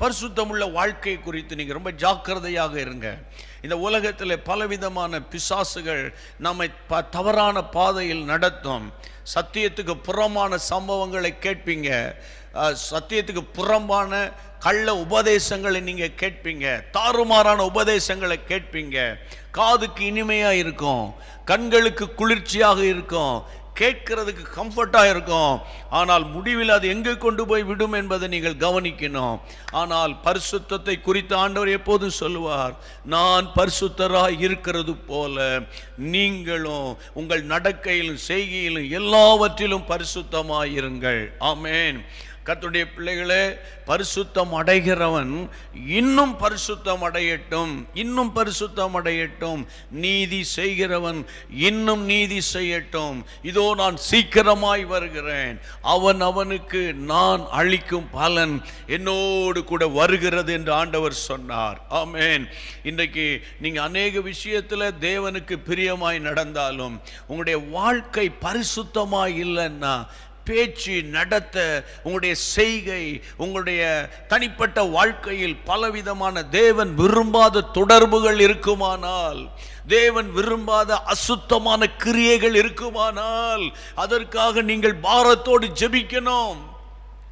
பரிசுத்தமுள்ள வாழ்க்கை குறித்து நீங்கள் ரொம்ப ஜாக்கிரதையாக இருங்க. இந்த உலகத்தில் பலவிதமான பிசாசுகள் நம்மை ப தவறான பாதையில் நடத்தும். சத்தியத்துக்கு புறமான சம்பவங்களை கேட்பீங்க. சத்தியத்துக்கு புறம்பான கள்ள உபதேசங்களை நீங்கள் கேட்பீங்க. தாறுமாறான உபதேசங்களை கேட்பீங்க. காதுக்கு இனிமையாக இருக்கும். கண்களுக்கு குளிர்ச்சியாக இருக்கும். கேட்கிறதுக்கு கம்ஃபர்ட்டாக இருக்கும். ஆனால் முடிவில் அது எங்கே கொண்டு போய் விடும் என்பதை நீங்கள் கவனிக்கணும். ஆனால் பரிசுத்தத்தை குறித்த ஆண்டவர் எப்போதும் சொல்லுவார் நான் பரிசுத்தராக இருக்கிறது போல நீங்களும் உங்கள் நடக்கையிலும் செய்கையிலும் எல்லாவற்றிலும் பரிசுத்தமாய் இருங்கள் கத்துடைய பிள்ளைகளே பரிசுத்தம் அடைகிறவன் இன்னும் பரிசுத்தம் அடையட்டும் இன்னும் பரிசுத்தம் அடையட்டும். நீதி செய்கிறவன் இன்னும் நீதி செய்யட்டும். இதோ நான் சீக்கிரமாய் வருகிறேன். அவன் அவனுக்கு நான் அளிக்கும் பலன் என்னோடு கூட வருகிறது என்று ஆண்டவர் சொன்னார். ஆமேன். இன்றைக்கு நீங்கள் அநேக விஷயத்தில் தேவனுக்கு பிரியமாய் நடந்தாலும் உங்களுடைய வாழ்க்கை பரிசுத்தமாய் இல்லைன்னா பேச்சு நடத்த உங்களுடைய செய்கை உங்களுடைய தனிப்பட்ட வாழ்க்கையில் பலவிதமான தேவன் விரும்பாத தொடர்புகள் இருக்குமானால் தேவன் விரும்பாத அசுத்தமான கிரியைகள் இருக்குமானால் அதற்காக நீங்கள் பாரத்தோடு ஜெபிக்கணும்.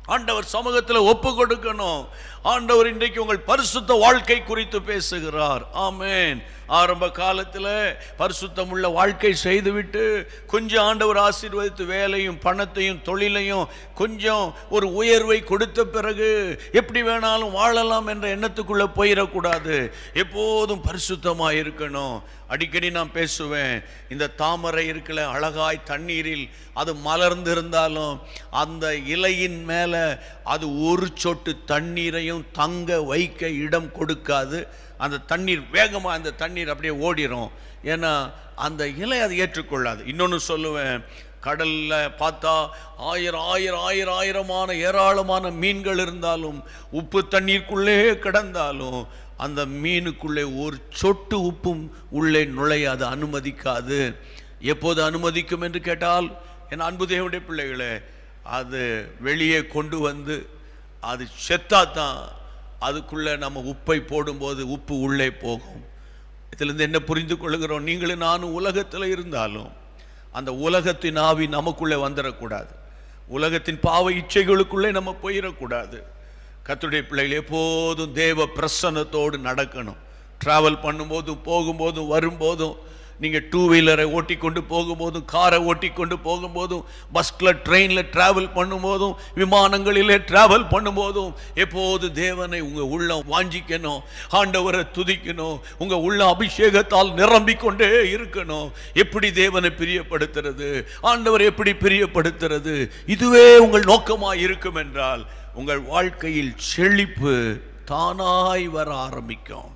ஆண்டவர் சமூகத்தில் ஒப்பு கொடுக்கணும். ஆண்டவர் இன்றைக்கு உங்கள் பரிசுத்த வாழ்க்கை குறித்து பேசுகிறார். ஆமேன். ஆரம்ப காலத்தில் பரிசுத்தம் உள்ள வாழ்க்கை செய்துவிட்டு கொஞ்சம் ஆண்டவர் ஆசீர்வதித்து வேலையும் பணத்தையும் தொழிலையும் கொஞ்சம் ஒரு உயர்வை கொடுத்த பிறகு எப்படி வேணாலும் வாழலாம் என்ற எண்ணத்துக்குள்ளே போயிடக்கூடாது. எப்போதும் பரிசுத்தமாக இருக்கணும். அடிக்கடி நான் பேசுவேன் இந்த தாமரை இருக்கல அழகாய் தண்ணீரில் அது மலர்ந்து இருந்தாலும் அந்த இலையின் மேலே அது ஒரு சொட்டு தண்ணீரையும் தங்க வைக்க இடம் கொடுக்காது. அந்த தண்ணீர் வேகமாக அந்த தண்ணீர் அப்படியே ஓடிரும். ஏன்னா அந்த இலை அதை ஏற்றுக்கொள்ளாது. இன்னொன்று சொல்லுவேன். கடலில் பார்த்தா ஆயிரம் ஆயிரம் ஆயிரம் ஆயிரமான ஏராளமான மீன்கள் இருந்தாலும் உப்பு தண்ணீருக்குள்ளே கிடந்தாலும் அந்த மீனுக்குள்ளே ஒரு சொட்டு உப்பும் உள்ளே நுழையாது அனுமதிக்காது. எப்போது அனுமதிக்கும் என்று கேட்டால் என் அன்பு தேவனுடைய பிள்ளைகளே அது வெளியே கொண்டு வந்து அது செத்தா தான் அதுக்குள்ளே நம்ம உப்பை போடும்போது உப்பு உள்ளே போகும். இதிலிருந்து என்ன புரிந்து கொள்கிறோம்? நீங்களும் நானும் உலகத்தில் இருந்தாலும் அந்த உலகத்தின் ஆவி நமக்குள்ளே வந்துடக்கூடாது உலகத்தின் பாவ இச்சைகளுக்குள்ளே நம்ம போயிடக்கூடாது கத்துடைய பிள்ளைகள் எப்போதும் தேவ பிரசன்னத்தோடு நடக்கணும். ட்ராவல் பண்ணும்போதும் போகும்போதும் வரும்போதும் நீங்கள் டூ வீலரை ஓட்டிக்கொண்டு போகும்போதும் காரை ஓட்டிக்கொண்டு போகும்போதும் பஸ்ஸில் ட்ரெயினில் ட்ராவல் பண்ணும்போதும் விமானங்களிலே ட்ராவல் பண்ணும்போதும் எப்போது தேவனை உங்கள் உள்ளம் வாஞ்சிக்கணும் ஆண்டவரை துதிக்கணும் உங்கள் உள்ள அபிஷேகத்தால் நிரம்பிக்கொண்டே இருக்கணும் எப்படி தேவனை பிரியப்படுத்துறது ஆண்டவர் எப்படி பிரியப்படுத்துறது இதுவே உங்கள் நோக்கமாக இருக்கும் என்றால் உங்கள் வாழ்க்கையில் செழிப்பு தானாய் வர ஆரம்பிக்கும்.